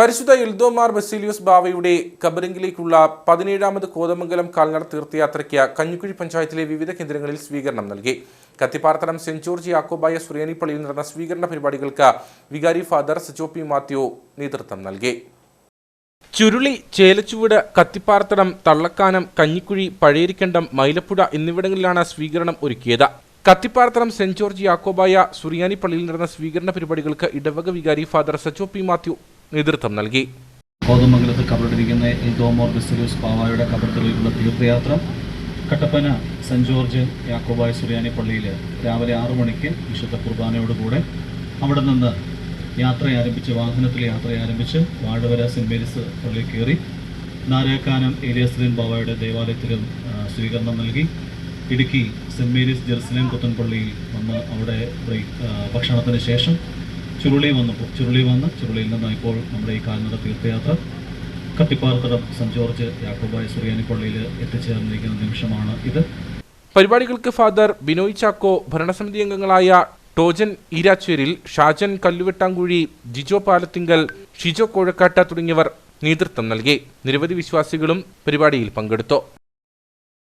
പരിശുദ്ധ ഇൽദോമാർ ബസീലിയോസ് ബാവയുടെ കബറിംഗിലേക്കുള്ള പതിനേഴാമത് കോതമംഗലം കാൽനട തീർത്ഥയാത്രയ്ക്ക് കഞ്ഞിക്കുഴി പഞ്ചായത്തിലെ വിവിധ കേന്ദ്രങ്ങളിൽ സ്വീകരണം നൽകി. കത്തിപ്പാർത്തനം സെന്റ് ജോർജ് യാക്കോബായ സുറിയാനിപ്പള്ളിയിൽ നടന്ന സ്വീകരണ പരിപാടികൾക്ക് വികാരി ഫാദർ സജോ പി മാത്യു നേതൃത്വം നൽകി. ചുരുളി ചേലച്ചുവട് കത്തിപ്പാർത്തനം തള്ളക്കാനം കഞ്ഞിക്കുഴി പഴയരിക്കണ്ടം മൈലപ്പുഴ എന്നിവിടങ്ങളിലാണ് സ്വീകരണം ഒരുക്കിയത്. കത്തിപ്പാർത്തനം സെന്റ് ജോർജ് യാക്കോബായ സുറിയാനിപ്പള്ളിയിൽ നടന്ന സ്വീകരണ പരിപാടികൾക്ക് ഇടവക വികാരി ഫാദർ സജോ പി മാത്യു നേതൃത്വം നൽകി. കോതമംഗലത്ത് കബറിട്ടിരിക്കുന്ന ഇതോമോർ ബിസിലൂസ് പാവായുടെ കബറത്തിലേക്കുള്ള തീർത്ഥയാത്ര കട്ടപ്പന സെന്റ് ജോർജ് യാക്കോബായ സുറിയാനി പള്ളിയിൽ രാവിലെ ആറു മണിക്ക് വിശുദ്ധ കുർബാനയോടുകൂടെ അവിടെ നിന്ന് യാത്ര ആരംഭിച്ച് വാഹനത്തിൽ യാത്ര ആരംഭിച്ച് വാഴവര സെന്റ് മേരീസ് പള്ളിയിൽ കയറി നാരേക്കാനം ഏലിയസ്ലിൻ ബാവയുടെ ദേവാലയത്തിലും സ്വീകരണം നൽകി. ഇടുക്കി സെന്റ് മേരീസ് ജെറുസലേം കുത്തൻപള്ളിയിൽ വന്ന് അവിടെ ഭക്ഷണത്തിന് ശേഷം ചുരുളി വന്നപ്പോൾ ചുരുളി വന്ന് ചുരുളിയിൽ നിന്ന് ഇപ്പോൾ നമ്മുടെ ഈ കാൽനട തീർത്ഥയാത്ര. കത്തിപ്പാർത്തടം സെന്റ് ജോർജ് യാക്കോബായ സുറിയാനി പള്ളിയിൽ എത്തിച്ചേർന്നിരിക്കുന്ന നിമിഷമാണ് ഇത്. പരിപാടികൾക്ക് ഫാദർ ബിനോയ് ചാക്കോ ഭരണസമിതി അംഗങ്ങളായ ടോജൻ ഈരാച്ചേരിൽ ഷാജൻ കല്ലുവെട്ടാങ്കുഴി ജിജോ പാലത്തിങ്കൽ ഷിജോ കോഴക്കാട്ട തുടങ്ങിയവർ നേതൃത്വം നൽകി. നിരവധി വിശ്വാസികളും പരിപാടിയിൽ പങ്കെടുത്തു.